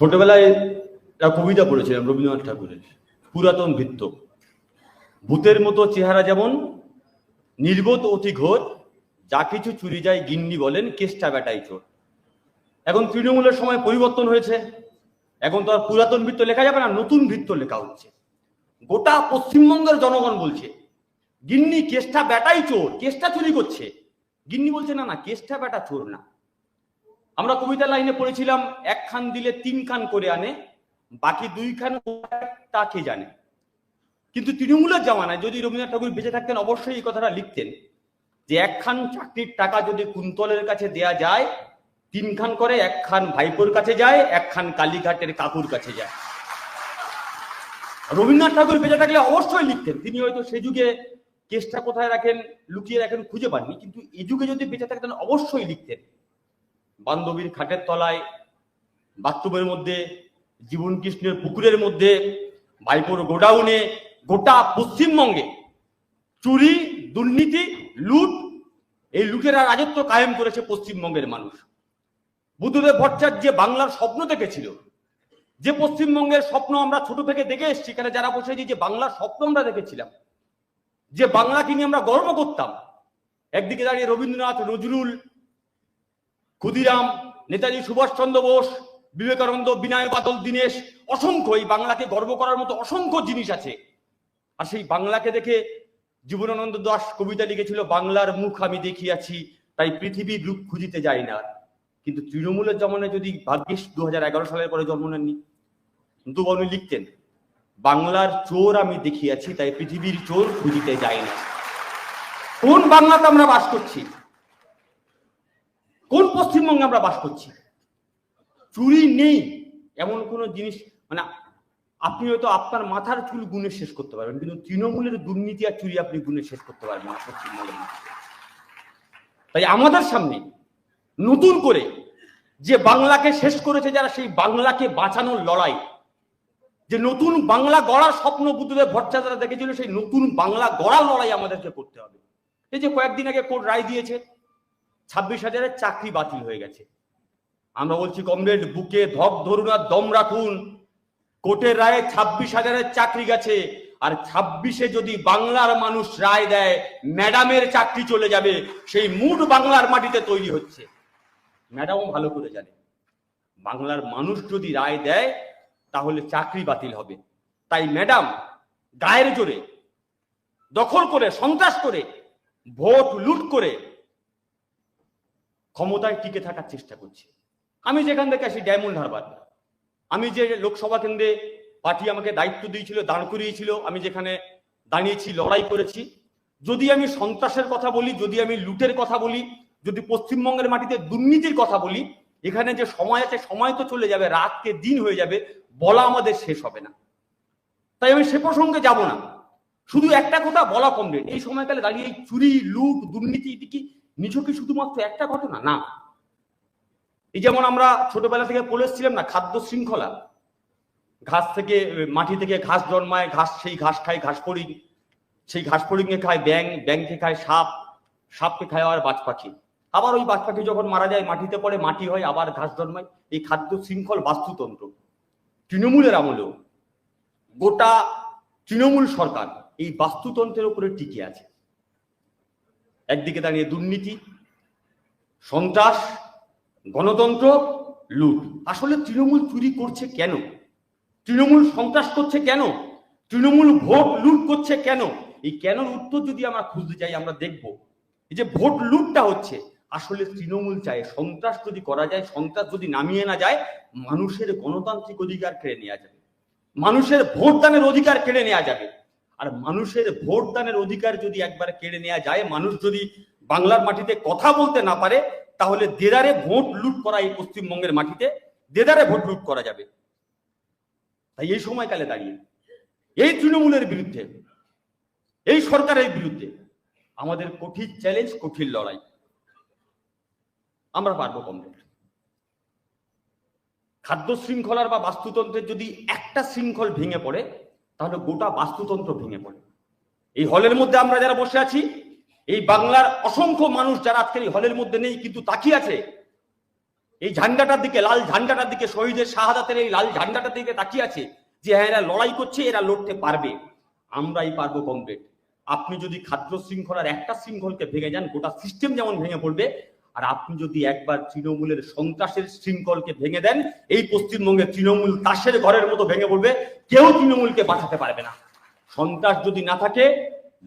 ছোটবেলায় একটা কবিতা পড়েছিলাম রবীন্দ্রনাথ ঠাকুরের, পুরাতন ভিত্ত ভূতের মতো চেহারা যেমন, নির্বোধ অতি ঘোর, যা কিছু চুরি যায় গিন্নি বলেন, কেষ্টা বেটাই চোর। এখন তৃণমূলের সময় পরিবর্তন হয়েছে। এখন তো আর পুরাতন বৃত্ত লেখা যাবে না, নতুন বৃত্ত লেখা হচ্ছে। গোটা পশ্চিমবঙ্গের জনগণ বলছে, গিন্নি কেষ্টা বেটাই চোর, কেষ্টা চুরি করছে। গিন্নি বলছে, না না, কেষ্টা বেটা চোর না। আমরা কবিতা লাইনে পড়েছিলাম, এক খান দিলে তিন খান করে আনে, বাকি দুই খান তা কে জানে? কিন্তু তৃণমূলের জামানায় যদি রবীন্দ্রনাথ ঠাকুর বেঁচে থাকতেন, অবশ্যই এই কথাটা লিখতেন যে একখান চাকরির টাকা যদি কুন্তলের কাছে দেয়া যায়, তিন খান করে, এক খান ভাইপোর কাছে যায়, এক খান কালীঘাটের কাকুর কাছে যায়। রবীন্দ্রনাথ ঠাকুর বেঁচে থাকলে অবশ্যই লিখতেন। তিনি হয়তো সে যুগে কেসটা কোথায় রাখেন, লুকিয়ে রাখেন খুঁজে পাননি, কিন্তু এই যুগে যদি বেঁচে থাকতেন, অবশ্যই লিখতেন। বান্ধবীর খাটের তলায়, বাথরুমের মধ্যে, জীবন কৃষ্ণের পুকুরের মধ্যে, ভাইপোর গোডাউনে, গোটা পশ্চিমবঙ্গে চুরি, দুর্নীতি, লুট, এই লুটেরা রাজত্ব কায়েম করেছে পশ্চিমবঙ্গের মানুষ। বুদ্ধদেব ভট্টাচার্য যে বাংলার স্বপ্ন দেখেছিল, যে পশ্চিমবঙ্গের স্বপ্ন আমরা ছোট থেকে দেখে এসেছি এখানে যারা বসেছি যে বাংলার স্বপ্ন আমরা দেখেছিলাম, যে বাংলাকে নিয়ে আমরা গর্ব করতাম। একদিকে দাঁড়িয়ে রবীন্দ্রনাথ, নজরুল ক্ষুদিরাম, নেতাজি সুভাষচন্দ্র বোস, বিবেকানন্দ, বিনয় বাদল, দীনেশ, অসংখ্য এই বাংলাকে গর্ব করার মতো অসংখ্য জিনিস আছে। আর সেই বাংলাকে দেখে জীবনানন্দ দাস কবিতা লিখেছিল, বাংলার মুখ আমি দেখিয়াছি, তাই পৃথিবীর রূপ খুঁজিতে যাই না। কিন্তু তৃণমূলের জমানায় যদি ভাগ্যিস দু সালের পরে জন্ম নেননি, কিন্তু উনি লিখতেন, বাংলার চোর আমি দেখিয়াছি, তাই পৃথিবীর চোর খুঁজিতে যাই না। কোন বাংলাতে আমরা বাস করছি? কোন পশ্চিমবঙ্গে আমরা বাস করছি? চুরি নেই, এমন কোনো জিনিস মানে আপনি হয়তো আপনার মাথার চুল গুণে শেষ করতে পারবেন, কিন্তু তৃণমূলের দুর্নীতি আর চুরি আপনি গুণে শেষ করতে পারবেন পশ্চিমবঙ্গের তাই আমাদের সামনে নতুন করে যে বাংলাকে শেষ করেছে যারা, সেই বাংলাকে বাঁচানোর লড়াই। যে নতুন বাংলা গড়ার স্বপ্ন বুদ্ধদেব ভট্টাচার্য দেখেছিল, সেই নতুন বাংলা গড়ার লড়াই আমাদেরকে করতে হবে। এই যে কয়েকদিন আগে কোর্ট রায় দিয়েছে ছাব্বিশ হাজারের চাকরি বাতিল হয়ে গেছে। আমরা বলছি, কমরেড, বুকে ধক ধরুন আর দম রাখুন। কোর্টের রায়ে ছাব্বিশ হাজারের চাকরি গেছে। আর ছাব্বিশে যদি বাংলার মানুষ রায় দেয়, ম্যাডামের চাকরি চলে যাবে। সেই মুড বাংলার মাটিতে তৈরি হচ্ছে। ম্যাডামও ভালো করে জানে। বাংলার মানুষ যদি রায় দেয়, তাহলে চাকরি বাতিল হবে। তাই ম্যাডাম, গায়ের জোরে দখল করে, সন্ত্রাস করে, ভোট লুট করে ক্ষমতায় টিকে থাকার চেষ্টা করছে। আমি যেখান থেকে আসি, ডায়মন্ড হারবার। আমি যে লোকসভা কেন্দ্রে পার্টি আমাকে দায়িত্ব দিয়েছিল, দাঁড় করিয়েছিল, আমি যেখানে দাঁড়িয়েছি, লড়াই করেছি, যদি আমি সন্ত্রাসের কথা বলি, যদি আমি লুটের কথা বলি, যদি পশ্চিমবঙ্গের মাটিতে দুর্নীতির কথা বলি, এখানে যে সময় আছে, সময় তো চলে যাবে, রাতকে দিন হয়ে যাবে, বলা আমাদের শেষ হবে না। তাই আমি সে প্রসঙ্গে যাব না। শুধু একটা কথা বলা কমরেড এই সময়কালে দাঁড়িয়ে চুরি, লুট, দুর্নীতি কি নিছকই শুধুমাত্র একটা ঘটনা? না। এই যেমন আমরা ছোটবেলা থেকে পড়ে এসেছিলাম না, খাদ্য শৃঙ্খলা। ঘাস থেকে, মাটি থেকে ঘাস জন্মায়, ঘাস সেই ঘাস খায়, ঘাস ফড়িং সেই ঘাস ফড়িংয়ে খায় ব্যাং ব্যাংকে খায় সাপ, সাপকে খায় আবার বাজ পাখি। আবার ওই বাজ পাখি যখন মারা যায়, মাটিতে পড়ে, মাটি হয়, আবার ঘাস জন্মায়। এই খাদ্য শৃঙ্খল বাস্তুতন্ত্র। তৃণমূলের আমলেও। গোটা তৃণমূল সরকার এই বাস্তুতন্ত্রের উপরে টিকে আছে। একদিকে দাঁড়িয়ে দুর্নীতি, সন্ত্রাস, গণতন্ত্র, লুট। আসলে তৃণমূল চুরি করছে কেন? তৃণমূল সন্ত্রাস করছে কেন? তৃণমূল ভোট লুট করছে কেন? এই কেন উত্তর যদি আমরা খুঁজতে চাই আমরা দেখব। এই যে ভোট লুটটা হচ্ছে, আসলে তৃণমূল চায় সন্ত্রাস যদি করা যায়, সন্ত্রাস যদি নামিয়ে না যায়, মানুষের গণতান্ত্রিক অধিকার কেড়ে নেওয়া যাবে। মানুষের ভোট দানের অধিকার কেড়ে নেওয়া যাবে। আর মানুষের ভোট দানের অধিকার যদি একবার কেড়ে নেওয়া যায়, মানুষ যদি বাংলার মাটিতে কথা বলতে না পারে, তাহলে দেদারে ভোট লুট করা এই পশ্চিমবঙ্গের মাটিতে, দেদারে ভোট লুট করা যাবে। তাই এই সময়কালে দাঁড়িয়ে, এই তৃণমূলের বিরুদ্ধে, এই সরকারের বিরুদ্ধে আমাদের কঠিন চ্যালেঞ্জ কঠিন লড়াই। আমরা পারব কমরেড। খাদ্য শৃঙ্খলার বা বাস্তুতন্ত্রের যদি একটা শৃঙ্খল ভেঙে পড়ে তাহলে গোটা বাস্তুতন্ত্র ভেঙে পড়ে। এই হলের মধ্যে আমরা যারা বসে আছি, এই বাংলার অসংখ্য মানুষ যারা আজকের এই হলের মধ্যে নেই, কিন্তু তাকিয়ে আছে, এই ঝান্ডাটার দিকে, লাল ঝান্ডাটার দিকে, শহীদের শাহাদাতের এই লাল ঝান্ডাটার দিকে তাকিয়ে আছে যে হ্যাঁ এরা লড়াই করছে, এরা লড়তে পারবে। আমরাই পারব কমপ্লিট। আপনি যদি খাদ্য শৃঙ্খলার একটা শৃঙ্খলকে ভেঙে যান, গোটা সিস্টেম যেমন ভেঙে পড়বে আর আপনি যদি একবার তৃণমূলের সন্ত্রাসের শৃঙ্খলকে ভেঙে দেন, এই পশ্চিমবঙ্গে তৃণমূল তাসের ঘরের মতো ভেঙে পড়বে, কেউ তৃণমূলকে বাঁচাতে পারবে না। সন্ত্রাস যদি না থাকে,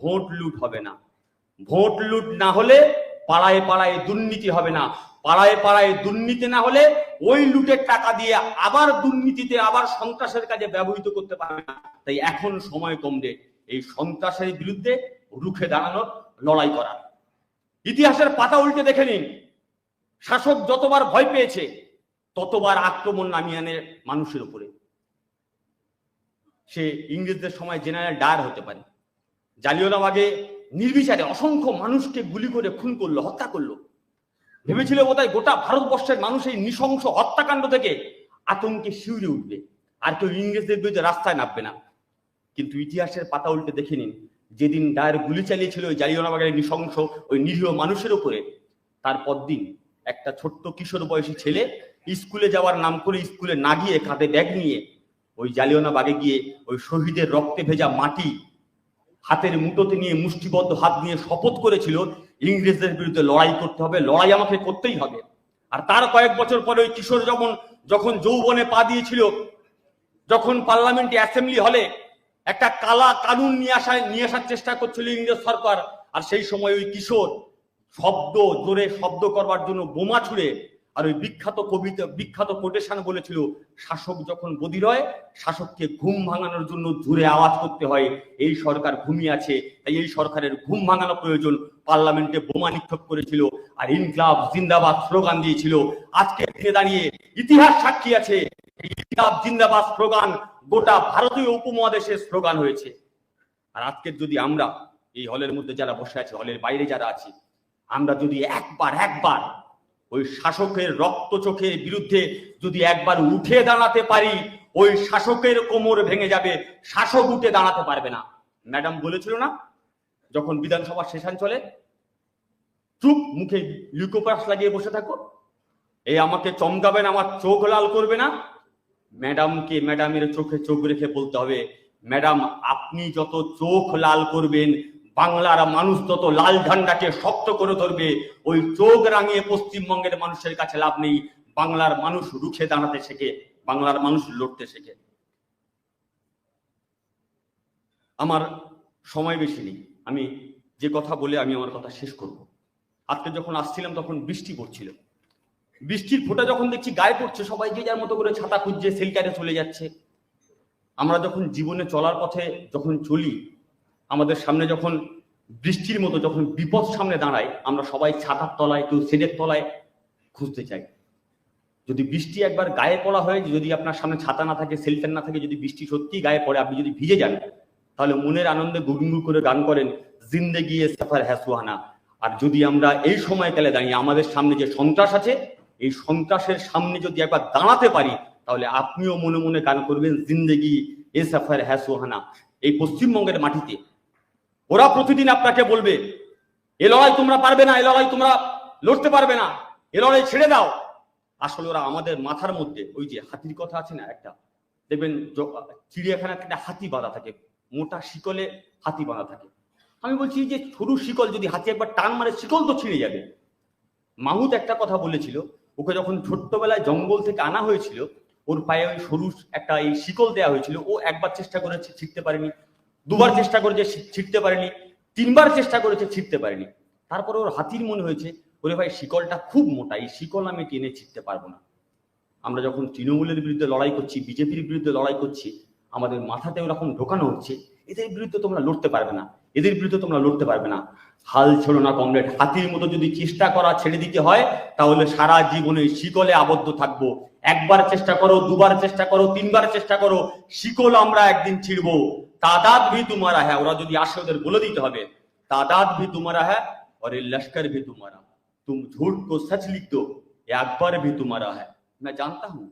ভোট লুট হবে না। ভোট লুট না হলে পাড়ায় পাড়ায় দুর্নীতি হবে না। পাড়ায় পাড়ায় দুর্নীতি না হলে ওই লুটের টাকা দিয়ে আবার দুর্নীতিতে, আবার সন্ত্রাসের কাজে ব্যবহৃত করতে পারবে না। তাই এখন সময় কমবে এই সন্ত্রাসের বিরুদ্ধে রুখে দাঁড়ানোর, লড়াই করার। ইতিহাসের পাতা উল্টে দেখে নিন। শাসক যতবার ভয় পেয়েছে, ততবার আক্রমণ নামিয়ে আনে মানুষের উপরে। সে ইংরেজদের সময় জেনারেল ডায়ার হতে পারে। জালিয়ানবাগে নির্বিচারে অসংখ্য মানুষকে গুলি করে খুন করল, হত্যা করল। ভেবেছিল বোধহয় গোটা ভারতবর্ষের মানুষ এই নৃশংস হত্যাকাণ্ড থেকে আতঙ্কে শিউরে উঠবে। আর কেউ ইংরেজদের বিরুদ্ধে রাস্তায় নামবে না। কিন্তু ইতিহাসের পাতা উল্টে দেখে নিন। যেদিন ডায়ের গুলি চালিয়েছিল ওই জালিয়ানবাগের নৃশংস, ওই নিরীহ মানুষের উপরে তারপর দিন একটা ছোট্ট কিশোর বয়সী ছেলে স্কুলে যাওয়ার নাম করে স্কুলে না গিয়ে কাঁধে ব্যাগ নিয়ে ওই জালিয়ানবাগে গিয়ে ওই শহীদের রক্তে ভেজা মাটি হাতের মুঠোতে নিয়ে মুষ্টিবদ্ধ হাত নিয়ে শপথ করেছিল, ইংরেজদের বিরুদ্ধে লড়াই করতে হবে, লড়াই আমাকে করতেই হবে। আর তার কয়েক বছর পরে ওই কিশোর যখন যখন যৌবনে পা দিয়েছিল, যখন পার্লামেন্টে অ্যাসেম্বলি হলে একটা কালা কানুন নিয়ে আসা নিয়ে আসার চেষ্টা করছিল ইংরেজ সরকার। আর সেই সময় ওই কিশোর শব্দ, জোরে শব্দ করবার জন্য বোমা ছুড়ে আর ওই বিখ্যাত কবিতা, বিখ্যাত কোটেশন বলেছিল, শাসক যখন বদির হয় শাসককে ঘুম ভাঙানোর জন্য জোরে আওয়াজ করতে হয়। এই সরকার ঘুমিয়ে আছে, তাই এই সরকারের ঘুম ভাঙানো প্রয়োজন। পার্লামেন্টে বোমা নিক্ষেপ করেছিল আর ইনকলাব জিন্দাবাদ স্লোগান দিয়েছিল। আজকে দাঁড়িয়ে ইতিহাস সাক্ষী আছে। ইনকলাব জিন্দাবাদ স্লোগান গোটা ভারতীয় উপমহাদেশের স্লোগান হয়েছে। আর আজকের যদি আমরা এই হলের মধ্যে যারা বসে আছে, হলের বাইরে যারা আছি, আমরা যদি একবার একবার ওই শাসকের রক্ত চোখের বিরুদ্ধে যদি একবার উঠে দাঁড়াতে পারি, ওই শাসকের কোমর ভেঙে যাবে, শাসক উঠে দাঁড়াতে পারবে না। ম্যাডাম বলেছিল না, যখন বিধানসভা সেশন চলে, চুপ মুখে লিউকোপাস লাগিয়ে বসে থাকো। এই আমাকে চমকাবেন, আমার চোখ লাল করবে না। ম্যাডামকে ম্যাডামের চোখে চোখ রেখে বলতে হবে, ম্যাডাম, আপনি যত চোখ লাল করবেন, বাংলার মানুষ তত লাল ঝান্ডাকে শক্ত করে ধরবে, ওই চোখ রাঙিয়ে পশ্চিমবঙ্গের মানুষের কাছে লাভ নেই, বাংলার মানুষ রুখে দাঁড়াতে শেখে, বাংলার মানুষ লড়তে শেখে। আমার সময় বেশি নেই, আমি যে কথা বলে আমি আমার কথা শেষ করব। আজকে যখন আসছিলাম তখন বৃষ্টি পড়ছিল। বৃষ্টির ফোঁটা যখন দেখছি গায়ে পড়ছে, সবাই যে যার মতো করে ছাতা খুঁজছে সেলটারে চলে যাচ্ছে। আমরা যখন জীবনে চলার পথে যখন চলি, আমাদের সামনে যখন বৃষ্টির মতো যখন বিপদ সামনে দাঁড়ায়, আমরা সবাই ছাতার তলায় কেউ সেডের তলায় খুঁজতে চাই। যদি বৃষ্টি একবার গায়ে পড়া হয়, যদি আপনার সামনে ছাতা না থাকে সেলফেন না থাকে, যদি বৃষ্টি সত্যি গায়ে পড়ে, আপনি যদি ভিজে যান, তাহলে মনের আনন্দে গুনগুন করে গান করেন, জিন্দেগি সফর হ্যাসুহানা আর যদি আমরা এই সময়কালে দাঁড়িয়ে আমাদের সামনে যে সন্ত্রাস আছে এই সন্ত্রাসের সামনে যদি একবার দাঁড়াতে পারি, তাহলে আপনিও মনে মনে গান করবেন, জিন্দেগি এ সফর হ্যাসুহানা এই পশ্চিমবঙ্গের মাটিতে। ওরা প্রতিদিন আপনাকে বলবে, এ লড়াই তোমরা পারবে না, এ লড়াই তোমরা লড়তে পারবে না, এ লড়াই ছেড়ে দাও। আসলে ওরা আমাদের মাথার মধ্যে ওই যে হাতির কথা আছে না একটা, দেখবেন চিড়িয়াখানায় একটা হাতি বাঁধা থাকে, মোটা শিকলে হাতি বাঁধা থাকে। আমি বলছি যে সরু শিকল যদি হাতি একবার টান মারে, শিকল তো ছিঁড়ে যাবে। মাহুত একটা কথা বলেছিল ওকে যখন ছোট্টবেলায় জঙ্গল থেকে আনা হয়েছিল, ওর পায়ে ওই সরু একটা এই শিকল দেওয়া হয়েছিল, ও একবার চেষ্টা করেছে ছিটতে পারেনি, দুবার চেষ্টা করেছে ছিটতে পারেনি, তিনবার চেষ্টা করেছে ছিটতে পারেনি। তারপরে ওর হাতির মনে হয়েছে, ওরে ভাই, শিকলটা খুব মোটা, এই শিকল আমি টেনে ছিটতে পারব না। আমরা যখন তৃণমূলের বিরুদ্ধে লড়াই করছি, বিজেপির বিরুদ্ধে লড়াই করছি, আমাদের মাথাতে ওরকম ঢোকানো হচ্ছে, এদের বিরুদ্ধে তোমরা লড়তে পারবে না। এদের বিরুদ্ধে তোমরা লড়তে পারবে না হাল ছেড়ো না কমরেড হাতির মতো যদি চেষ্টা করা ছেড়ে দিতে হয় তাহলে সারা জীবনে শিকলে আবদ্ধ থাকবো একবার চেষ্টা করো দুবার চেষ্টা করো তিনবার চেষ্টা করো শিকল আমরা একদিন ছিড়বো তাদাদ ভি তোমারা হ্যাঁ ওরা যদি আসে ওদের বলে দিতে হবে तादाद भी तुम्हारा है और ये लश्कर भी तुम्हारा तुम झूठ को सच लिख दो ये अकबर भी तुम्हारा है मैं जानता हूं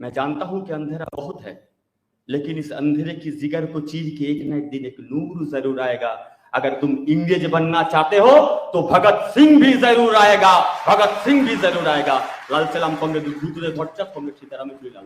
मैं जानता हूं कि अंधेरा बहुत है लेकिन इस अंधेरे की जिगर को चीज़ के एक न एक दिन एक नूर ज़रूर आएगा। अगर तुम इंग्रेज बनना चाहते हो तो भगत सिंह भी ज़रूर आएगा। भगत सिंह भी ज़रूर आएगा। लाल सलाम कांग्रेस दूसरे भट्टा कांग्रेस सीताराम लाल